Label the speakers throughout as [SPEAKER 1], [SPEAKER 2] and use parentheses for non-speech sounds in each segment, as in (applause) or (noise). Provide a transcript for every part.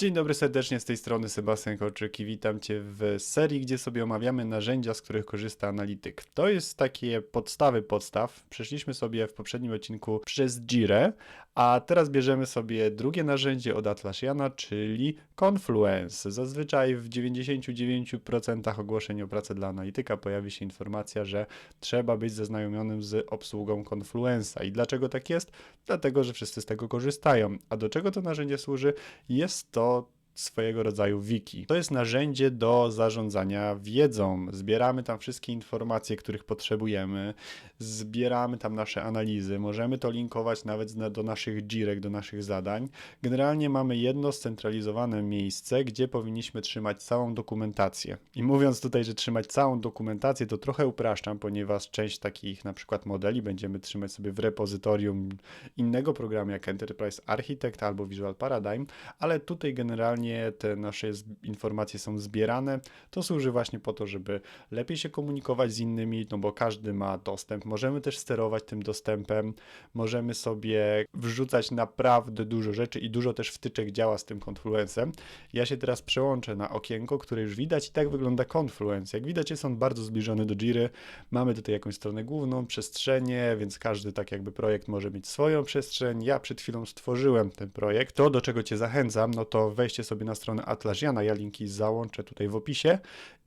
[SPEAKER 1] Dzień dobry serdecznie z tej strony Sebastian Korczyk i witam Cię w serii, gdzie sobie omawiamy narzędzia, z których korzysta analityk. To jest takie podstawy podstaw. Przeszliśmy sobie w poprzednim odcinku przez Jirę, a teraz bierzemy sobie drugie narzędzie od Atlassiana, czyli Confluence. Zazwyczaj w 99% ogłoszeń o pracę dla analityka pojawi się informacja, że trzeba być zaznajomionym z obsługą Confluence'a. I dlaczego tak jest? Dlatego, że wszyscy z tego korzystają. A do czego to narzędzie służy? Jest to swojego rodzaju wiki. To jest narzędzie do zarządzania wiedzą. Zbieramy tam wszystkie informacje, których potrzebujemy, zbieramy tam nasze analizy, możemy to linkować nawet do naszych girek, do naszych zadań. Generalnie mamy jedno scentralizowane miejsce, gdzie powinniśmy trzymać całą dokumentację. I mówiąc tutaj, że trzymać całą dokumentację, to trochę upraszczam, ponieważ część takich na przykład modeli będziemy trzymać sobie w repozytorium innego programu jak Enterprise Architect albo Visual Paradigm, ale tutaj generalnie te nasze informacje są zbierane, to służy właśnie po to, żeby lepiej się komunikować z innymi, no bo każdy ma dostęp. Możemy też sterować tym dostępem, możemy sobie wrzucać naprawdę dużo rzeczy i dużo też wtyczek działa z tym Confluencem. Ja się teraz przełączę na okienko, które już widać i tak wygląda Confluence. Jak widać jest on bardzo zbliżony do Jiry. Mamy tutaj jakąś stronę główną, przestrzenie, więc każdy tak jakby projekt może mieć swoją przestrzeń. Ja przed chwilą stworzyłem ten projekt. To, do czego Cię zachęcam, no to wejście sobie na stronę Atlasiana, ja linki załączę tutaj w opisie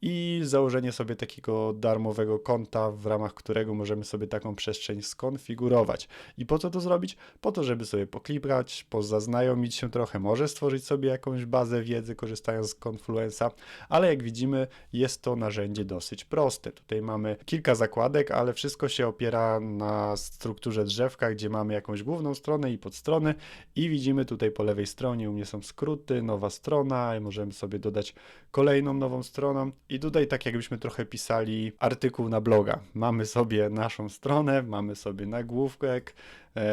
[SPEAKER 1] i założenie sobie takiego darmowego konta, w ramach którego możemy sobie taką przestrzeń skonfigurować. I po co to zrobić? Po to, żeby sobie pokliprać, pozaznajomić się trochę, może stworzyć sobie jakąś bazę wiedzy korzystając z Confluence'a, ale jak widzimy jest to narzędzie dosyć proste. Tutaj mamy kilka zakładek, ale wszystko się opiera na strukturze drzewka, gdzie mamy jakąś główną stronę i podstrony i widzimy tutaj po lewej stronie u mnie są skróty, nowa strona, możemy sobie dodać kolejną nową stroną. I tutaj tak jakbyśmy trochę pisali artykuł na bloga. Mamy sobie naszą stronę, mamy sobie nagłówek,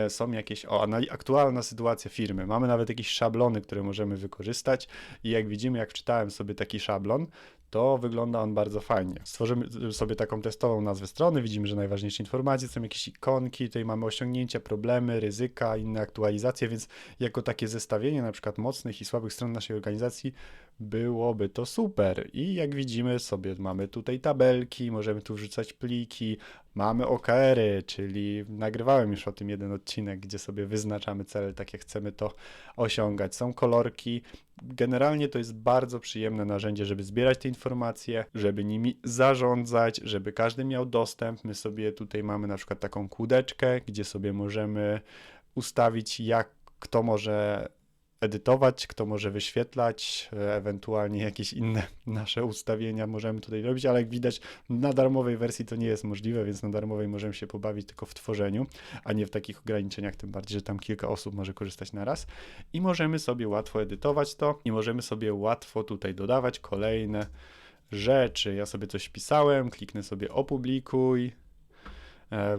[SPEAKER 1] są jakieś, o, aktualna sytuacja firmy, mamy nawet jakieś szablony, które możemy wykorzystać. I jak widzimy, jak wczytałem sobie taki szablon, to wygląda on bardzo fajnie. Stworzymy sobie taką testową nazwę strony, widzimy, że najważniejsze informacje są jakieś ikonki, tutaj mamy osiągnięcia, problemy, ryzyka, inne aktualizacje, więc jako takie zestawienie na przykład mocnych i słabych stron naszej organizacji byłoby to super. I jak widzimy sobie mamy tutaj tabelki, możemy tu wrzucać pliki, mamy OKR-y, czyli nagrywałem już o tym jeden odcinek, gdzie sobie wyznaczamy cele, takie chcemy to osiągać. Są kolorki. Generalnie to jest bardzo przyjemne narzędzie, żeby zbierać te informacje, żeby nimi zarządzać, żeby każdy miał dostęp. My sobie tutaj mamy na przykład taką kłódeczkę, gdzie sobie możemy ustawić, jak kto może edytować, kto może wyświetlać, e, ewentualnie jakieś inne (laughs) nasze ustawienia możemy tutaj robić, ale jak widać na darmowej wersji to nie jest możliwe, więc na darmowej możemy się pobawić tylko w tworzeniu, a nie w takich ograniczeniach, tym bardziej, że tam kilka osób może korzystać na raz i możemy sobie łatwo edytować to i możemy sobie łatwo tutaj dodawać kolejne rzeczy. Ja sobie coś pisałem, kliknę sobie opublikuj,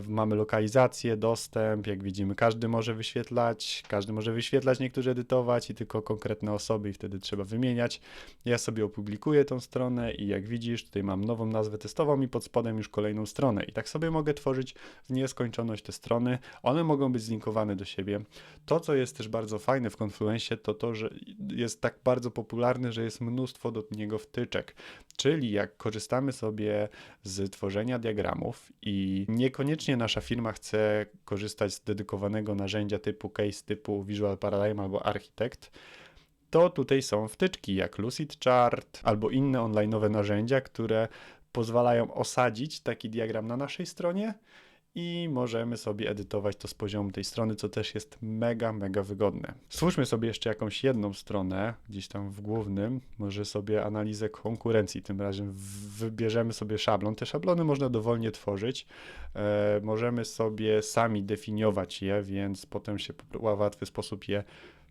[SPEAKER 1] mamy lokalizację, dostęp, jak widzimy, każdy może wyświetlać, każdy może wyświetlać, niektórzy edytować i tylko konkretne osoby i wtedy trzeba wymieniać. Ja sobie opublikuję tą stronę i jak widzisz, tutaj mam nową nazwę testową i pod spodem już kolejną stronę. I tak sobie mogę tworzyć w nieskończoność te strony. One mogą być zlinkowane do siebie. To, co jest też bardzo fajne w Confluence, to to, że jest tak bardzo popularny, że jest mnóstwo do niego wtyczek. Czyli jak korzystamy sobie z tworzenia diagramów i niekoniecznie niekoniecznie nasza firma chce korzystać z dedykowanego narzędzia typu case, typu Visual Paradigm albo Architect, to tutaj są wtyczki jak Lucid Chart albo inne online'owe narzędzia, które pozwalają osadzić taki diagram na naszej stronie i możemy sobie edytować to z poziomu tej strony, co też jest mega, mega wygodne. Stwórzmy sobie jeszcze jakąś jedną stronę, gdzieś tam w głównym, może sobie analizę konkurencji, tym razem wybierzemy sobie szablon. Te szablony można dowolnie tworzyć, e, możemy sobie sami definiować je, więc potem się w łatwy sposób je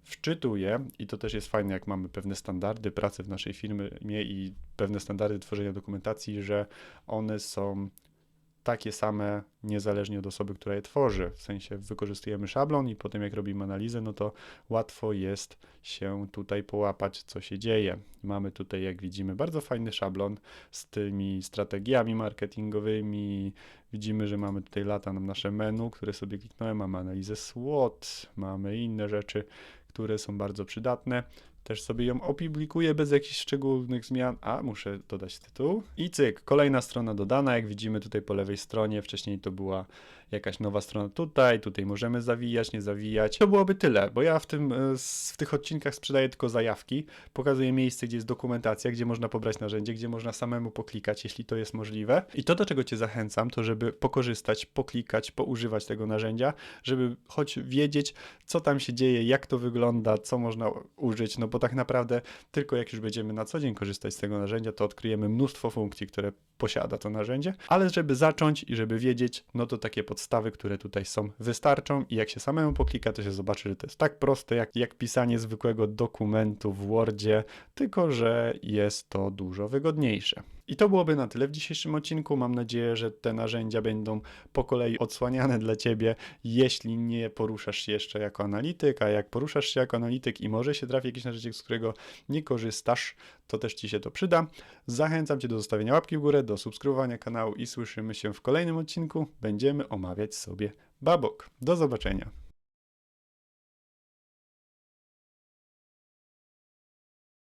[SPEAKER 1] wczytuje i to też jest fajne, jak mamy pewne standardy pracy w naszej firmie i pewne standardy tworzenia dokumentacji, że one są takie same, niezależnie od osoby, która je tworzy. W sensie wykorzystujemy szablon i potem jak robimy analizę, no to łatwo jest się tutaj połapać, co się dzieje. Mamy tutaj, jak widzimy, bardzo fajny szablon z tymi strategiami marketingowymi. Widzimy, że mamy tutaj lata na nasze menu, które sobie kliknąłem, mamy analizę SWOT, mamy inne rzeczy, które są bardzo przydatne. Też sobie ją opublikuję bez jakichś szczególnych zmian. A, muszę dodać tytuł. I cyk, kolejna strona dodana. Jak widzimy tutaj po lewej stronie, wcześniej to była jakaś nowa strona tutaj, tutaj możemy zawijać, nie zawijać. To byłoby tyle, bo ja w, tym, e, w tych odcinkach sprzedaję tylko zajawki. Pokazuję miejsce, gdzie jest dokumentacja, gdzie można pobrać narzędzie, gdzie można samemu poklikać, jeśli to jest możliwe. I to, do czego Cię zachęcam, to żeby pokorzystać, poklikać, poużywać tego narzędzia, żeby choć wiedzieć, co tam się dzieje, jak to wygląda, co można użyć, no bo tak naprawdę tylko jak już będziemy na co dzień korzystać z tego narzędzia, to odkryjemy mnóstwo funkcji, które posiada to narzędzie, ale żeby zacząć i żeby wiedzieć, no to takie podstawy, które tutaj są, wystarczą i jak się samemu poklika, to się zobaczy, że to jest tak proste, jak, jak pisanie zwykłego dokumentu w Wordzie, tylko że jest to dużo wygodniejsze. I to byłoby na tyle w dzisiejszym odcinku. Mam nadzieję, że te narzędzia będą po kolei odsłaniane dla Ciebie, jeśli nie poruszasz się jeszcze jako analityk, a jak poruszasz się jako analityk i może się trafi jakieś narzędzie, z którego nie korzystasz, to też Ci się to przyda. Zachęcam Cię do zostawienia łapki w górę, do subskrybowania kanału i słyszymy się w kolejnym odcinku. Będziemy omawiać sobie Babok. Do zobaczenia.